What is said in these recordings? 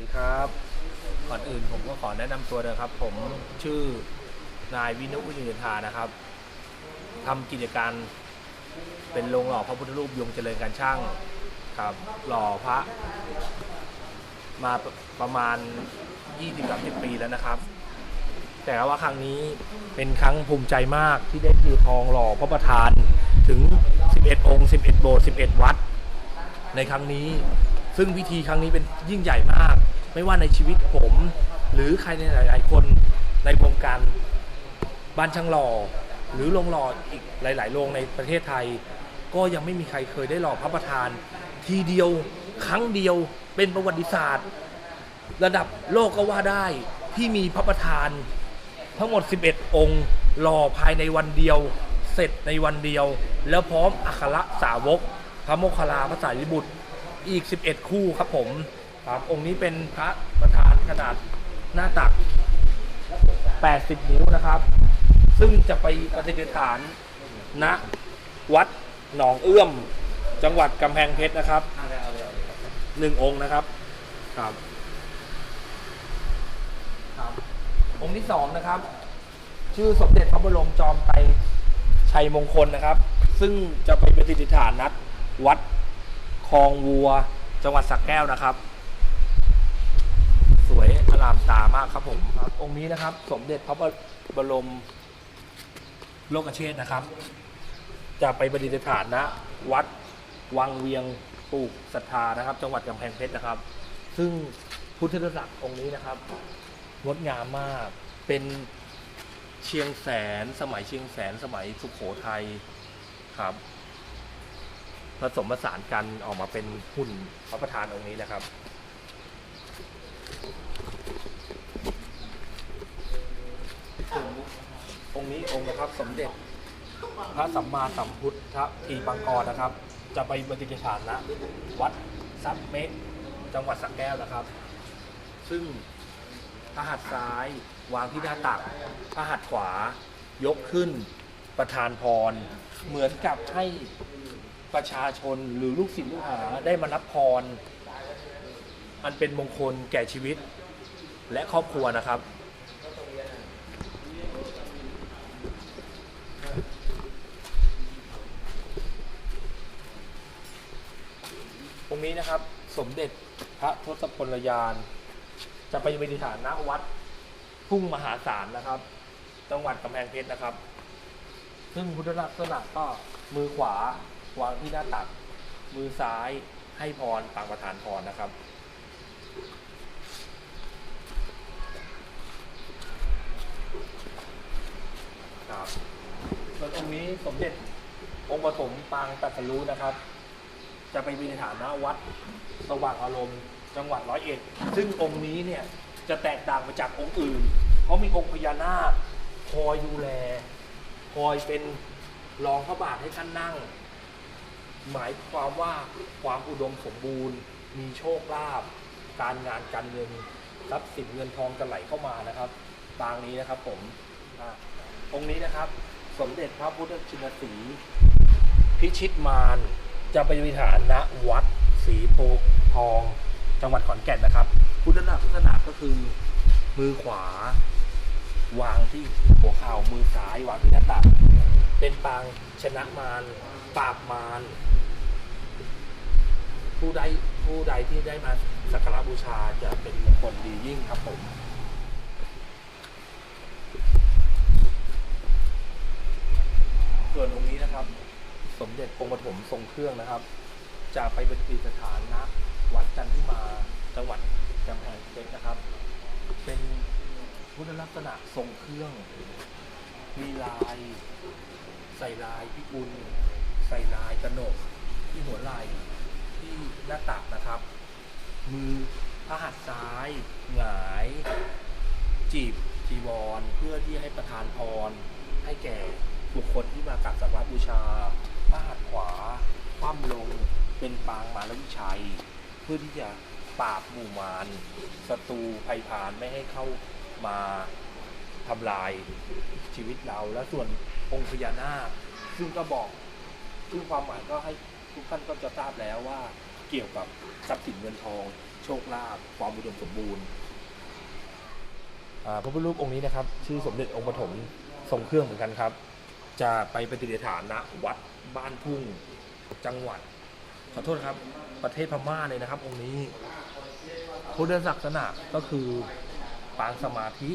ดีครับ ก่อนอื่นผมก็ขอแนะนำตัวนะครับ ผมชื่อนายวินุวินิธานะครับทำกิจการเป็นโรงหล่อพระพุทธรูปยงเจริญการช่างครับ หล่อพระมาประประมาณ 20-30 ปีแล้วนะครับ แต่ว่าครั้งนี้เป็นครั้งภูมิใจมากที่ได้ถือทองหล่อพระประธานถึง 11 องค์ 11 โบสถ์ 11 วัด ในครั้งนี้ ซึ่งพิธีครั้งนี้เป็นยิ่งใหญ่มาก ไม่ว่าในชีวิตผม หรือใครในหลาย ๆ คนในวงการบ้านช่างหล่อ หรือโรงหล่ออีกหลายๆโรงในประเทศไทย ก็ยังไม่มีใครเคยได้หล่อพระประธาน ทีเดียวครั้งเดียวเป็นประวัติศาสตร์ ระดับโลกก็ว่าได้ที่มีพระประธาน ทั้งหมด 11 องค์หล่อภายในวันเดียว เสร็จในวันเดียว แล้วพร้อมอัครสาวกพระโมคคัลลาพระสารีบุตร อีก 11 คู่ครับผมครับองค์นี้เป็นพระประธานขนาดหน้าตัก 80 นิ้วนะครับ ซึ่งจะไปประดิษฐานณวัดหนองเอื้อม จังหวัดกำแพงเพชรนะครับหนึ่งองค์นะครับครับครับ องค์ที่สองนะครับ ชื่อสมเด็จพระบรมจอมไตรชัยมงคลนะครับ ซึ่งจะไปประดิษฐานนัดวัด คลองวัว จังหวัดสักแก้วนะครับ สวยอลามตามากครับผมครับองค์นี้นะครับ สมเด็จพระบรมโลกเชษนะครับ จะไปประดิษฐานณวัดวังเวียงปลูกศรัทธานะครับ จังหวัดกำแพงเพชรนะครับ ซึ่งพุทธศักดิ์องค์นี้นะครับงดงามมากเป็นเชียงแสน สมัยเชียงแสน สมัยสุขโขทัยครับ ผสมผสานกันออกมาเป็นหุ่นพระประธานองค์นี้นะครับ องค์นี้องค์นะครับสมเด็จพระสัมมาสัมพุทธทีปังกรนะครับ จะไปบรรจุฐานนะวัดซับเมะจังหวัดสระแก้วนะครับ ซึ่งพระหัตถ์ซ้ายวางที่หน้าตักพระหัตถ์ขวายกขึ้นประทานพร เหมือนกับให้ ประชาชนหรือลูกศิษย์ลูกหาได้มารับพร อันเป็นมงคลแก่ชีวิต และครอบครัวนะครับ ตรงนี้นะครับสมเด็จพระทศพลยาน จะไปบริฐานณวัดทุ่งมหาศาลนะครับ จังหวัดกำแพงเพชรนะครับ ซึ่งพุทธลักษณะก็มือขวา วางที่หน้าตัก มือซ้ายให้พรปางประธานพรนะครับครับส่วนองค์นี้สมเด็จองค์ปฐมปางตัสรู้นะครับ จะไปวินิฐานณวัดสว่างอารมณ์จังหวัดร้อยเอ็ดซึ่งองค์นี้เนี่ยจะแตกต่างไปจากองค์อื่น เพราะมีองค์พญานาคคอยดูแล คอยเป็นรองพระบาทให้ท่านนั่ง หมายความว่าความอุดมสมบูรณ์ มีโชคลาภการงานการเงินทรัพย์สินเงินทองจะไหลเข้ามานะครับปางนี้นะครับผมอะองค์นี้นะครับ สมเด็จพระพุทธชินสีห์พิชิตมารจะไปวิหารณวัดศรีโพธิ์ทอง จังหวัดขอนแก่นนะครับ พุทธลักษณะก็คือมือขวา วางที่หัวเข่ามือซ้ายวางที่หน้าตักเป็นปาง ชนะมารปราบมารผู้ใดผู้ใดที่ได้มาสักการะบูชาจะเป็นมงคลดียิ่งครับผมส่วนตรงนี้นะครับ สมเด็จองค์ปฐมทรงเครื่องนะครับ จะไปเป็นปีสถานณวัดจันทิมาจังหวัดกำแพงเพชรนะครับ เป็นพุทธลักษณะทรงเครื่อง มีลาย ใส่ลายพิกุล ใส่ลายกระหนก ที่หัวไหล่ที่หน้าตักนะครับ มือพระหัตถ์ซ้ายหงาย จีบจีวร เพื่อที่ให้ประทานพร ให้แก่บุคคลที่มากราบสักการบูชาพระหัตถ์ขวาคว่ำลงเป็นปางมารวิชัย เพื่อที่จะปราบหมู่มารศัตรูภัยพานไม่ให้เข้ามา ทำลายชีวิตเรา และส่วนองค์พญานาคซึ่งก็บอกซึ่งความหมายก็ให้ทุกท่านก็จะทราบแล้วว่าเกี่ยวกับทรัพย์สินเงินทอง โชคลาภความอุดมสมบูรณ์อ่าพระพุทธรูปองค์นี้นะครับ ชื่อสมเด็จองค์ปฐมทรงเครื่องเหมือนกันครับ จะไปปฏิสถานณวัดบ้านทุ่งจังหวัด ขอโทษครับ ประเทศพม่าเลยนะครับ องค์นี้พุทธลักษณะก็คือปางสมาธิ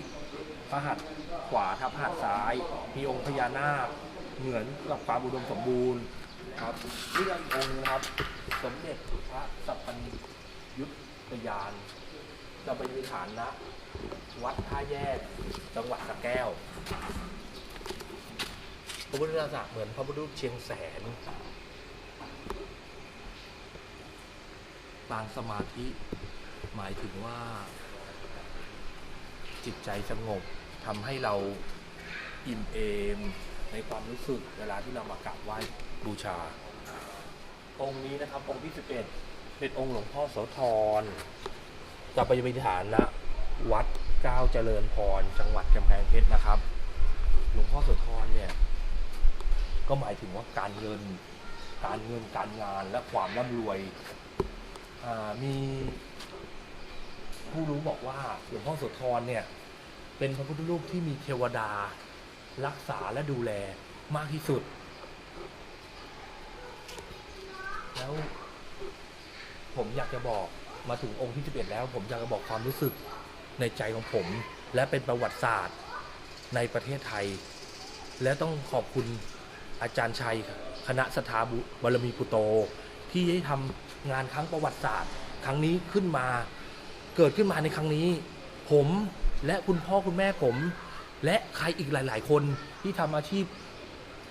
พระหัตถ์ขวาทับหัตถ์ซ้าย มีองค์พญานาค เหมือนกับความอุดมสมบูรณ์ครับเรื่ององค์นะครับ สมเด็จพระสัพพัญยุตยานจะไปมีฐานนะ วัดท่าแยกจังหวัดสระแก้ว พระพุทธลักษณะเหมือนพระพุทธรูปเชียงแสนปางสมาธิ หมายถึงว่า จิตใจสงบ ทำให้เราอิ่มเอมในความรู้สึกเวลาที่เรามากราบไหว้บูชา องค์นี้นะครับ องค์ที่11เป็นองค์หลวงพ่อโสธรจะไปปฏิฐานณวัดก้าวเจริญพร จังหวัดกำแพงเพชรนะครับ หลวงพ่อโสธรเนี่ย ก็หมายถึงว่าการเงิน การเงินการงานและความร่ำรวยมีผู้รู้บอกว่าหลวงพ่อโสธรเนี่ย เป็นพระพุทธรูปที่มีเทวดา รักษาและดูแลมากที่สุด แล้ว ผมอยากจะบอกมาถึงองค์ที่11แล้ว ผมอยากจะบอกความรู้สึกในใจของผม และเป็นประวัติศาสตร์ในประเทศไทย และต้องขอบคุณอาจารย์ชัยคณะสถาบุบารมีปุโต ที่ได้ทำงานครั้งประวัติศาสตร์ ครั้งนี้ขึ้นมาเกิดขึ้นมาในครั้งนี้ ผมและคุณพ่อคุณแม่ผม และใครอีกหลาย ๆ คนที่ทำอาชีพ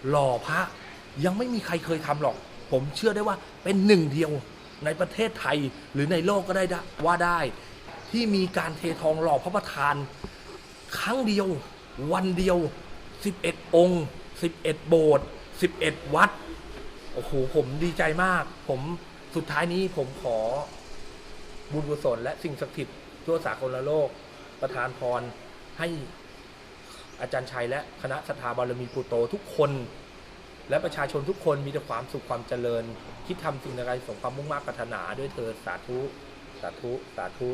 หล่อพระ ยังไม่มีใครเคยทำหรอก ผมเชื่อได้ว่าเป็นหนึ่งเดียวในประเทศไทยหรือในโลกก็ได้ว่าได้ ที่มีการเททองหล่อพระประธาน ครั้งเดียว วันเดียว 11 องค์ 11 โบสถ์11 วัดโอ้โหผมดีใจมาก ผมสุดท้ายนี้ผมขอบุญกุศลและสิ่งศักดิ์สิทธิ์ทั่วสากลโลก ประทานพรให้อาจารย์ชัยและคณะสถาบารมีปุโตทุกคน และประชาชนทุกคนมีแต่ความสุขความเจริญ คิดทำสิ่งใดสมความมุ่งมั่นปรารถนาด้วยเธอสาธุ สาธุ สาธุ